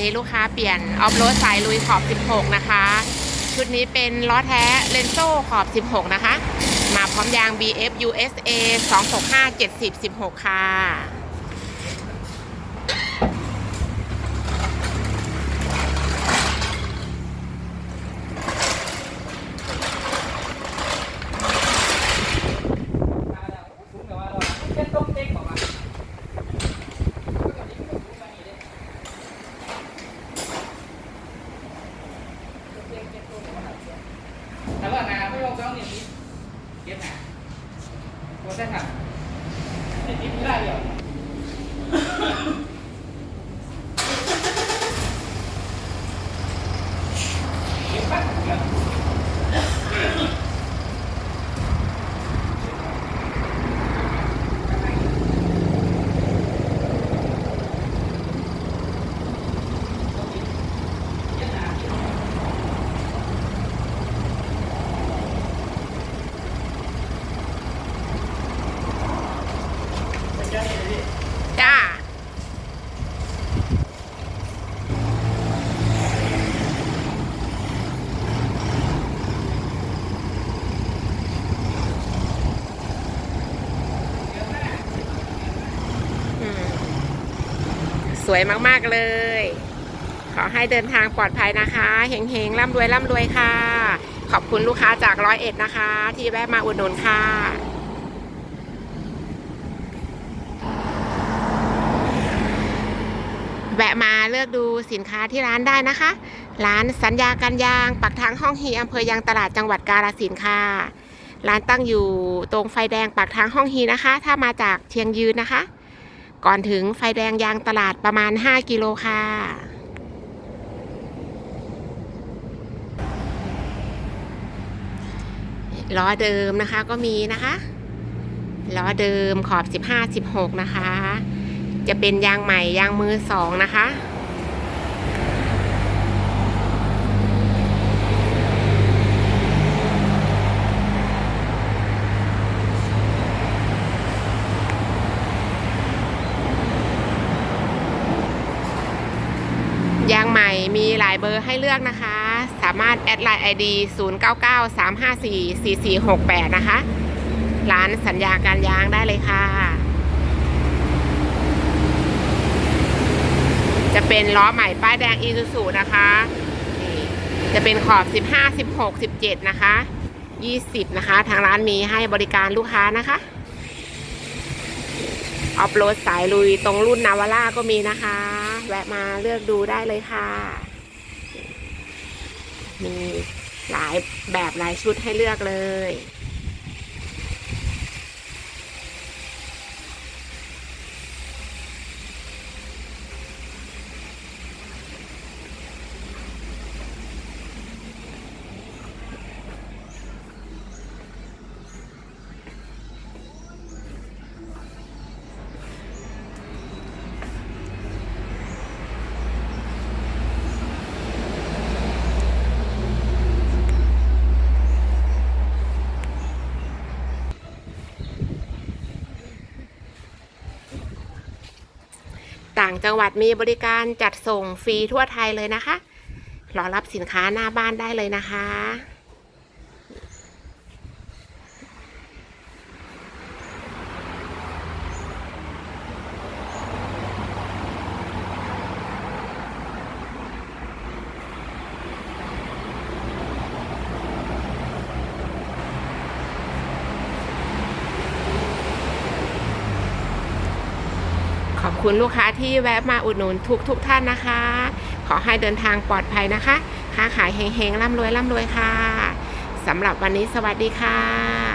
นี้ลูกค้าเปลี่ยนออฟโรดสายลุยขอบ 16 นะคะ ชุดนี้เป็นล้อแท้เลนโซ่ขอบ 16 นะคะ มาพร้อมยาง BF USA 265 70 16 ค่ะ แต่ว่านาไม่ลงแล้วเนี่ยเก็บหนา โคตรได้ค่ะติดไม่ได้เดียวเก็บปั๊บเดี๋ยว จ้า อืม สวยมากๆเลย ขอให้เดินทางปลอดภัยนะคะเฮงๆร่ำรวยร่ำรวยค่ะ ขอบคุณลูกค้าจากร้อยเอ็ดนะคะ ที่แวะมาอุดหนุนค่ะแวะมาเลือกดูสินค้าที่ร้านได้นะคะ ร้านสัญญาการยางปักทางห้องฮีอำเภอยางตลาดจังหวัดกาฬสินค่ะ ร้านตั้งอยู่ตรงไฟแดงปากทางห้องฮีนะคะ ถ้ามาจากเชียงยืนนะคะ ก่อนถึงไฟแดงยางตลาดประมาณ 5 กิโลค่ะล้อเดิมนะคะก็มีนะคะล้อเดิมขอบ 15 16 นะคะ จะเป็นยางใหม่ยางมือสองนะคะ ยางใหม่มีหลาย เบอร์ให้เลือกนะคะ สามารถแอดไลน์ ID 0993544468 นะคะ ร้านสัญญาการยางได้เลยค่ะ จะเป็นล้อใหม่ป้ายแดงอีซูซูนะคะ จะเป็นขอบ 15 16 17 นะคะ 20 นะคะ ทางร้านมีให้บริการลูกค้านะคะออฟโรดสายลุยตรงรุ่นนาวาร่าก็มีนะคะ แวะมาเลือกดูได้เลยค่ะ มีหลายแบบหลายชุดให้เลือกเลย ต่างจังหวัดมีบริการจัดส่งฟรีทั่วไทยเลยนะคะ รอรับสินค้าหน้าบ้านได้เลยนะคะ อบคุณลูกค้าที่แวะมาอุดหนุนทุกทุกท่านนะคะ ขอให้เดินทางปลอดภัยนะคะ ค้าขายเฮงๆร่ำรวยร่ำรวยค่ะสำหรับวันนี้สวัสดีค่ะ